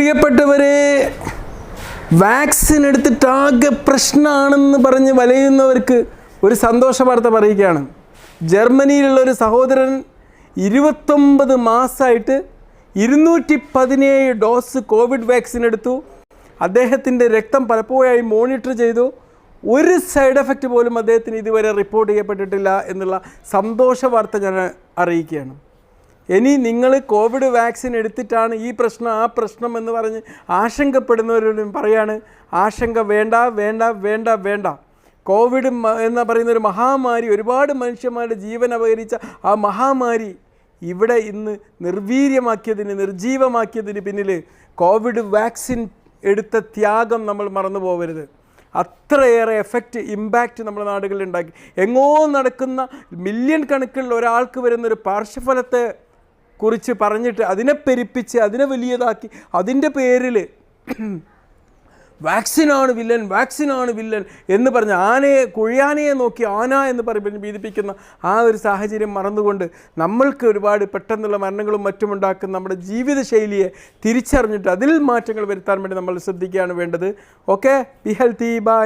പ്രിയപ്പെട്ടവരെ വാക്സിൻ എടുത്തിട്ടാകെ പ്രശ്നമാണെന്ന് പറഞ്ഞ് വലയുന്നവർക്ക് ഒരു സന്തോഷ വാർത്ത പറയുകയാണ്. ജർമ്മനിയിലുള്ള ഒരു സഹോദരൻ ഇരുപത്തൊമ്പത് മാസമായിട്ട് ഇരുന്നൂറ്റി പതിനേഴ് ഡോസ് കോവിഡ് വാക്സിൻ എടുത്തു. അദ്ദേഹത്തിന്റെ രക്തം പലപ്പോഴായി മോണിറ്റർ ചെയ്തു. ഒരു സൈഡ് എഫക്റ്റ് പോലും അദ്ദേഹത്തിന് ഇതുവരെ റിപ്പോർട്ട് ചെയ്യപ്പെട്ടിട്ടില്ല എന്നുള്ള സന്തോഷ വാർത്ത ഞാൻ അറിയിക്കുകയാണ്. ഇനി നിങ്ങൾ കോവിഡ് വാക്സിൻ എടുത്തിട്ടാണ് ഈ പ്രശ്നം ആ പ്രശ്നം എന്ന് പറഞ്ഞ് ആശങ്കപ്പെടുന്നവരോടും പറയാണ് ആശങ്ക വേണ്ട വേണ്ട വേണ്ട വേണ്ട. കോവിഡ് എന്ന് പറയുന്ന ഒരു മഹാമാരി ഒരുപാട് മനുഷ്യന്മാരുടെ ജീവൻ അപഹരിച്ച ആ മഹാമാരി ഇവിടെ ഇന്ന് നിർവീര്യമാക്കിയതിന് നിർജീവമാക്കിയതിന് പിന്നിൽ കോവിഡ് വാക്സിൻ എടുത്ത ത്യാഗം നമ്മൾ മറന്നു പോകരുത് അത്രയേറെ എഫക്റ്റ് ഇമ്പാക്റ്റ് നമ്മുടെ നാടുകളിൽ ഉണ്ടാക്കി. എങ്ങോ നടക്കുന്ന മില്യൺ കണക്കിലുള്ള ഒരാൾക്ക് വരുന്നൊരു പാർശ്വഫലത്തെ കുറിച്ച് പറഞ്ഞിട്ട് അതിനെ പെരുപ്പിച്ച് അതിനെ വലിയതാക്കി. അതിന്റെ പേരിൽ വാക്സിനാണ് വില്ലൻ വാക്സിനാണ് വില്ലൻ എന്ന് പറഞ്ഞ് ആനയെ കുഴിയാനയെ നോക്കി ആന എന്ന് പറഞ്ഞ് ഭീതിപ്പിക്കുന്ന ആ ഒരു സാഹചര്യം മറന്നുകൊണ്ട് നമ്മൾക്ക് ഒരുപാട് പെട്ടെന്നുള്ള മരണങ്ങളും മറ്റുമുണ്ടാക്കുന്ന നമ്മുടെ ജീവിതശൈലിയെ തിരിച്ചറിഞ്ഞിട്ട് അതിൽ മാറ്റങ്ങൾ വരുത്താൻ വേണ്ടി നമ്മൾ ശ്രദ്ധിക്കുകയാണ് വേണ്ടത്. Okay be healthy by